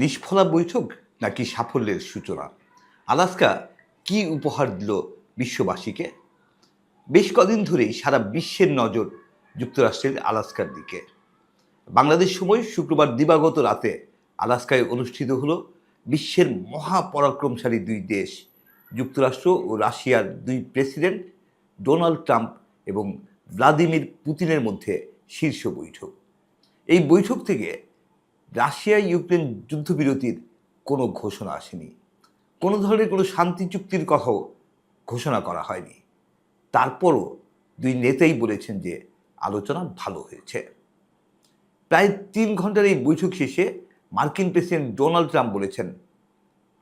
নিষ্ফলা বৈঠক নাকি সাফল্যের সূচনা? আলাস্কা কি উপহার দিল বিশ্ববাসীকে? বেশ কদিন ধরেই সারা বিশ্বের নজর যুক্তরাষ্ট্রের আলাস্কার দিকে। বাংলাদেশ সময় শুক্রবার দিবাগত রাতে আলাস্কায় অনুষ্ঠিত হলো বিশ্বের মহাপরাক্রমশালী দুই দেশ, যুক্তরাষ্ট্র ও রাশিয়ার দুই প্রেসিডেন্ট ডোনাল্ড ট্রাম্প এবং ভ্লাদিমির পুতিনের মধ্যে শীর্ষ বৈঠক। এই বৈঠক থেকে রাশিয়া ইউক্রেন যুদ্ধবিরতির কোনো ঘোষণা আসেনি। কোনো ধরনের কোনো শান্তি চুক্তির কথাও ঘোষণা করা হয়নি। তারপরও দুই নেতাই বলেছেন যে আলোচনা ভালো হয়েছে। প্রায় তিন ঘণ্টার এই বৈঠক শেষে মার্কিন প্রেসিডেন্ট ডোনাল্ড ট্রাম্প বলেছেন,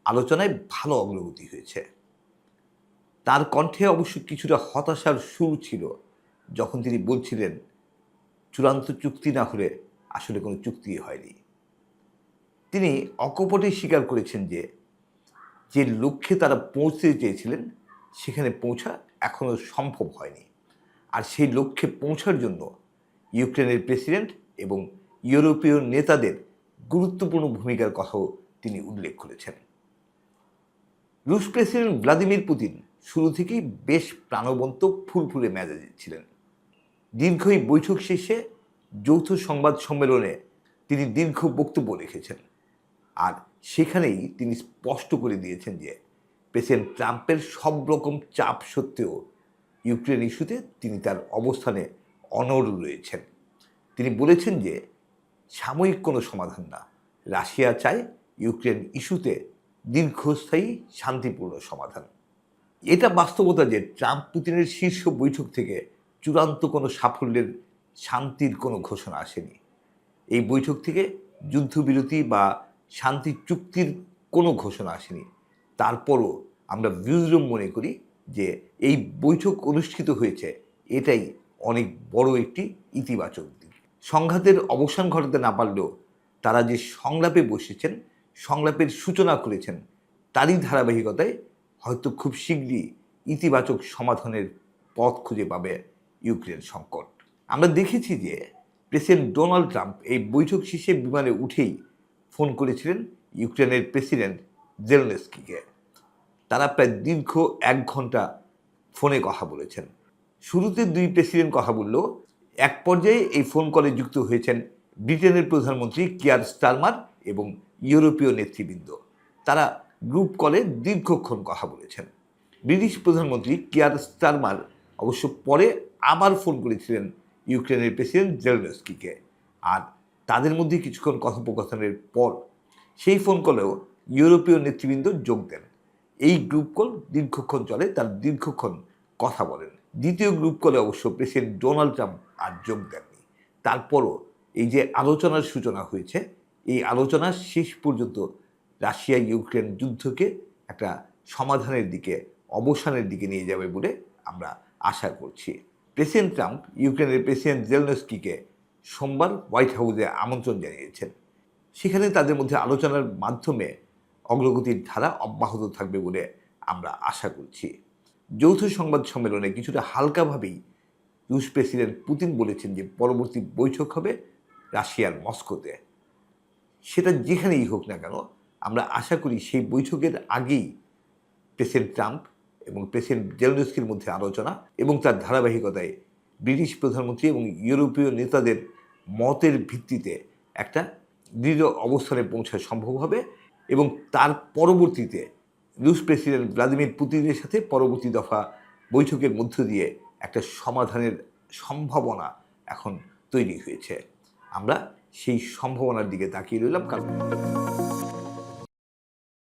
আলোচনায় ভালো অগ্রগতি হয়েছে। তার কণ্ঠে অবশ্য কিছুটা হতাশার সুর ছিল, যখন তিনি বলছিলেন, চূড়ান্ত চুক্তি না হলে আসলে কোনো চুক্তি হয়নি। তিনি অকপটে স্বীকার করেছেন যে যে লক্ষ্যে তারা পৌঁছতে চেয়েছিলেন, সেখানে পৌঁছা এখনও সম্ভব হয়নি। আর সেই লক্ষ্যে পৌঁছার জন্য ইউক্রেনের প্রেসিডেন্ট এবং ইউরোপীয় নেতাদের গুরুত্বপূর্ণ ভূমিকার কথাও তিনি উল্লেখ করেছেন। রুশ প্রেসিডেন্ট ভ্লাদিমির পুতিন শুরু থেকেই বেশ প্রাণবন্ত ফুলফুলে মেজাজে ছিলেন। দীর্ঘ এই বৈঠক শেষে যৌথ সংবাদ সম্মেলনে তিনি দীর্ঘ বক্তব্য রেখেছেন। আর সেখানেই তিনি স্পষ্ট করে দিয়েছেন যে প্রেসিডেন্ট ট্রাম্পের সব রকম চাপ সত্ত্বেও ইউক্রেন ইস্যুতে তিনি তার অবস্থানে অনড় রয়েছেন। তিনি বলেছেন যে সাময়িক কোনো সমাধান না। রাশিয়া চায় ইউক্রেন ইস্যুতে দীর্ঘস্থায়ী শান্তিপূর্ণ সমাধান। এটা বাস্তবতা যে ট্রাম্প পুতিনের শীর্ষ বৈঠক থেকে চূড়ান্ত কোনো সাফল্যের শান্তির কোনো ঘোষণা আসেনি। এই বৈঠক থেকে যুদ্ধবিরতি বা শান্তি চুক্তির কোনো ঘোষণা আসেনি। তারপরও আমরা ভিউজরুম মনে করি যে এই বৈঠক অনুষ্ঠিত হয়েছে, এটাই অনেক বড় একটি ইতিবাচক দিক। সংঘাতের অবসান ঘটাতে না পারলেও তারা যে সংলাপে বসেছেন, সংলাপের সূচনা করেছেন, তারই ধারাবাহিকতায় হয়তো খুব শীঘ্রই ইতিবাচক সমাধানের পথ খুঁজে পাবে ইউক্রেন সংকট। আমরা দেখেছি যে প্রেসিডেন্ট ডোনাল্ড ট্রাম্প এই বৈঠক শেষে বিমানে উঠেই ফোন করেছিলেন ইউক্রেনের প্রেসিডেন্ট জেলনেস্কিকে। তারা প্রায় দীর্ঘ এক ঘণ্টা ফোনে কথা বলেছেন। শুরুতে দুই প্রেসিডেন্ট কথা বললেও এক পর্যায়ে এই ফোন কলে যুক্ত হয়েছেন ব্রিটেনের প্রধানমন্ত্রী কিয়ার স্টারমার এবং ইউরোপীয় নেতৃবৃন্দ। তারা গ্রুপ কলে দীর্ঘক্ষণ কথা বলেছেন। ব্রিটিশ প্রধানমন্ত্রী কিয়ার স্টারমার অবশ্য পরে আবার ফোন করেছিলেন ইউক্রেনের প্রেসিডেন্ট জেলনেস্কিকে। আর তাদের মধ্যে কিছুক্ষণ কথোপকথনের পর সেই ফোন কলেও ইউরোপীয় নেতৃবৃন্দ যোগ দেন। এই গ্রুপ কল দীর্ঘক্ষণ চলে, তার দীর্ঘক্ষণ কথা বলেন। দ্বিতীয় গ্রুপ কলে অবশ্য প্রেসিডেন্ট ডোনাল্ড ট্রাম্প আর যোগ দেননি। তারপরও এই যে আলোচনার সূচনা হয়েছে, এই আলোচনা শেষ পর্যন্ত রাশিয়া ইউক্রেন যুদ্ধকে একটা সমাধানের দিকে, অবসানের দিকে নিয়ে যাবে বলে আমরা আশা করছি। প্রেসিডেন্ট ট্রাম্প ইউক্রেনের প্রেসিডেন্ট জেলনস্কিকে সোমবার হোয়াইট হাউসে আমন্ত্রণ জানিয়েছেন। সেখানে তাদের মধ্যে আলোচনার মাধ্যমে অগ্রগতির ধারা অব্যাহত থাকবে বলে আমরা আশা করছি। যৌথ সংবাদ সম্মেলনে কিছুটা হালকাভাবেই রুশ প্রেসিডেন্ট পুতিন বলেছেন যে পরবর্তী বৈঠক হবে রাশিয়ার মস্কোতে। সেটা যেখানেই হোক না কেন, আমরা আশা করি সেই বৈঠকের আগেই প্রেসিডেন্ট ট্রাম্প এবং প্রেসিডেন্ট জেলনস্কির মধ্যে আলোচনা এবং তার ধারাবাহিকতায় ব্রিটিশ প্রধানমন্ত্রী এবং ইউরোপীয় নেতাদের মতের ভিত্তিতে একটা দৃঢ় অবস্থানে পৌঁছা সম্ভব হবে এবং তার পরবর্তীতে রুশ প্রেসিডেন্ট ভ্লাদিমির পুতিনের সাথে পরবর্তী দফা বৈঠকের মধ্য দিয়ে একটা সমাধানের সম্ভাবনা এখন তৈরি হয়েছে। আমরা সেই সম্ভাবনার দিকে তাকিয়ে রইলাম। কারণ